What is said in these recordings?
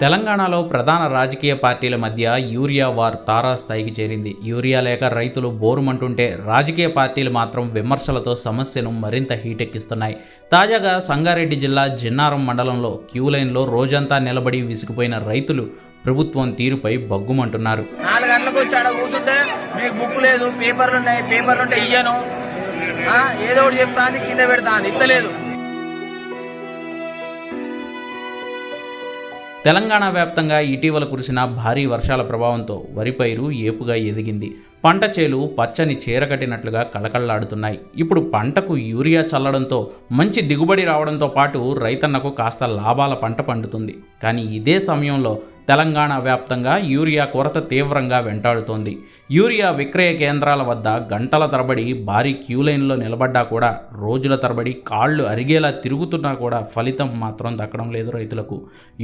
తెలంగాణలో ప్రధాన రాజకీయ పార్టీల మధ్య యూరియా వార్ తారాస్థాయికి చేరింది. యూరియా లేక రైతులు బోరుమంటుంటే రాజకీయ పార్టీలు మాత్రం విమర్శలతో సమస్యను మరింత హీటెక్కిస్తున్నాయి. తాజాగా సంగారెడ్డి జిల్లా జిన్నారం మండలంలో క్యూ లైన్లో రోజంతా నిలబడి విసిగిపోయిన రైతులు ప్రభుత్వం తీరుపై బగ్గుమంటున్నారు నాలుగు గంటలకు వచ్చాడు కూర్చుంటే మీకు బుక్ లేదు పేపర్లు ఉన్నాయి పేపర్లు ఉంటే ఇయ్యను. ఏదో ఒకటి చెప్తాను కింద పెడతాను ఇస్తలేదు తెలంగాణ వ్యాప్తంగా ఇటీవల కురిసిన భారీ వర్షాల ప్రభావంతో వరి పైరు ఏపుగా ఎదిగింది. పంట చేలు పచ్చని చీరకట్టినట్లుగా కళకళలాడుతున్నాయి. ఇప్పుడు పంటకు యూరియా చల్లడంతో మంచి దిగుబడి రావడంతో పాటు రైతన్నకు కాస్త లాభాల పంట పండుతుంది. కానీ ఇదే సమయంలో తెలంగాణ వ్యాప్తంగా యూరియా కొరత తీవ్రంగా వెంటాడుతోంది. యూరియా విక్రయ కేంద్రాల వద్ద గంటల తరబడి భారీ క్యూ లైన్లో నిలబడ్డా కూడా రోజుల తరబడి కాళ్ళు అరిగేలా తిరుగుతున్నా కూడా ఫలితం మాత్రం దక్కడం లేదు రైతులకు.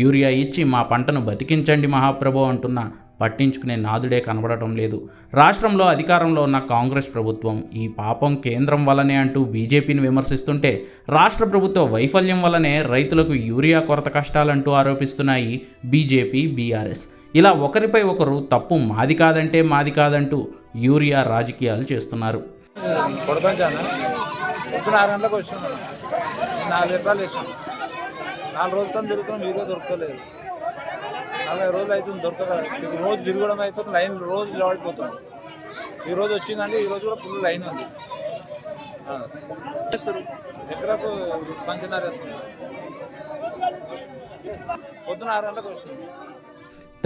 యూరియా ఇచ్చి మా పంటను బతికించండి మహాప్రభు అంటున్న పట్టించుకునే నాదుడే కనబడటం లేదు. రాష్ట్రంలో అధికారంలో ఉన్న కాంగ్రెస్ ప్రభుత్వం ఈ పాపం కేంద్రం వల్లనే అంటూ బీజేపీని విమర్శిస్తుంటే రాష్ట్ర ప్రభుత్వ వైఫల్యం వల్లనే రైతులకు యూరియా కొరత కష్టాలంటూ ఆరోపిస్తున్నాయి బీజేపీ బీఆర్ఎస్. ఇలా ఒకరిపై ఒకరు తప్పు మాది కాదంటే మాది కాదంటూ యూరియా రాజకీయాలు చేస్తున్నారు. నాలుగు నాలుగు రోజులు తిరుగుతున్నాం దొరకలేదు నలభై రోజులు అవుతుంది దొరకదు ఇది రోజు తిరగడం అవుతుంది లైన్ రోజు నిలబడిపోతుంది ఈ రోజు వచ్చిందంటే ఈ రోజు కూడా ఫుల్ లైన్ ఉంది. ఆ. ఎకరాకు సంచినారు పొద్దున ఆరు గంటలకు వస్తుంది.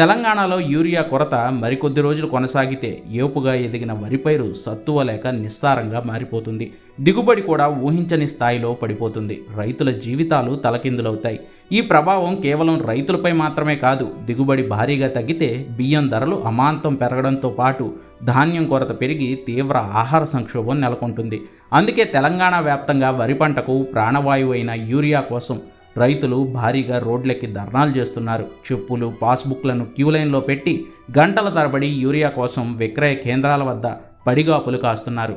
తెలంగాణలో యూరియా కొరత మరికొద్ది రోజులు కొనసాగితే ఏపుగా ఎదిగిన వరి పైరు సత్తువ లేక నిస్సారంగా మారిపోతుంది. దిగుబడి కూడా ఊహించని స్థాయిలో పడిపోతుంది. రైతుల జీవితాలు తలకిందులవుతాయి. ఈ ప్రభావం కేవలం రైతులపై మాత్రమే కాదు దిగుబడి భారీగా తగ్గితే బియ్యం ధరలు అమాంతం పెరగడంతో పాటు ధాన్యం కొరత పెరిగి తీవ్ర ఆహార సంక్షోభం నెలకొంటుంది. అందుకే తెలంగాణ వ్యాప్తంగా వరి పంటకు ప్రాణవాయువు అయిన యూరియా కోసం రైతులు భారీగా రోడ్లెక్కి ధర్నాలు చేస్తున్నారు. చెప్పులు పాస్బుక్లను క్యూ లైన్లో పెట్టి గంటల తరబడి యూరియా కోసం విక్రయ కేంద్రాల వద్ద పడిగాపులు కాస్తున్నారు.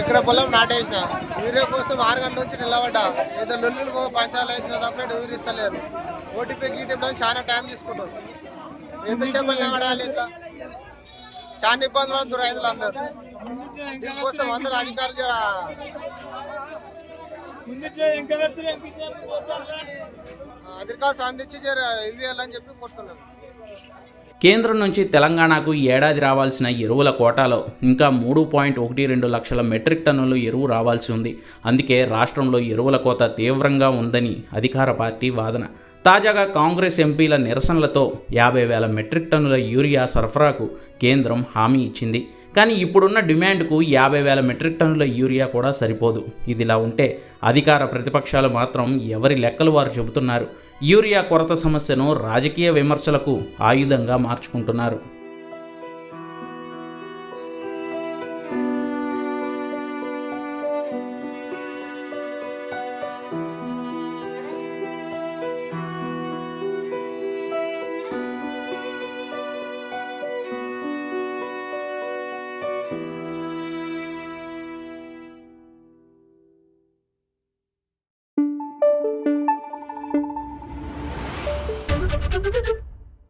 ఎక్కడ పొలం నాటేసిన. యూరియా కోసం ఆరు గంటల నుంచి నిలబడ్డా. ఏదో లొల్లు పంచాలు అవుతున్న తప్ప యూరియా ఇస్తలేరు ఓటీపీ గీటీపీలో చాలా టైం తీసుకుంటారు. ఎంతసేపు నిలబడాలి ఇట్లా చాలా ఇబ్బంది పడుతున్నారు రైతులు అందరూ దీనికోసం అందరూ అధికారులు అధికారులు చెప్పి కేంద్రం నుంచి తెలంగాణకు ఏడాది రావాల్సిన ఎరువుల కోటాలో ఇంకా మూడు పాయింట్ ఒకటి రెండు లక్షల మెట్రిక్ టన్నులు ఎరువు రావాల్సి ఉంది. అందుకే రాష్ట్రంలో ఎరువుల కోత తీవ్రంగా ఉందని అధికార పార్టీ వాదన. తాజాగా కాంగ్రెస్ ఎంపీల నిరసనలతో యాభై వేల మెట్రిక్ టన్నుల యూరియా సరఫరాకు కేంద్రం హామీ ఇచ్చింది. కానీ ఇప్పుడున్న డిమాండ్కు యాభై వేల మెట్రిక్ టన్నుల యూరియా కూడా సరిపోదు. ఇదిలా ఉంటే అధికార ప్రతిపక్షాలు మాత్రం ఎవరి లెక్కలు వారు చెబుతున్నారు? యూరియా కొరత సమస్యను రాజకీయ విమర్శలకు ఆయుధంగా మార్చుకుంటున్నారు.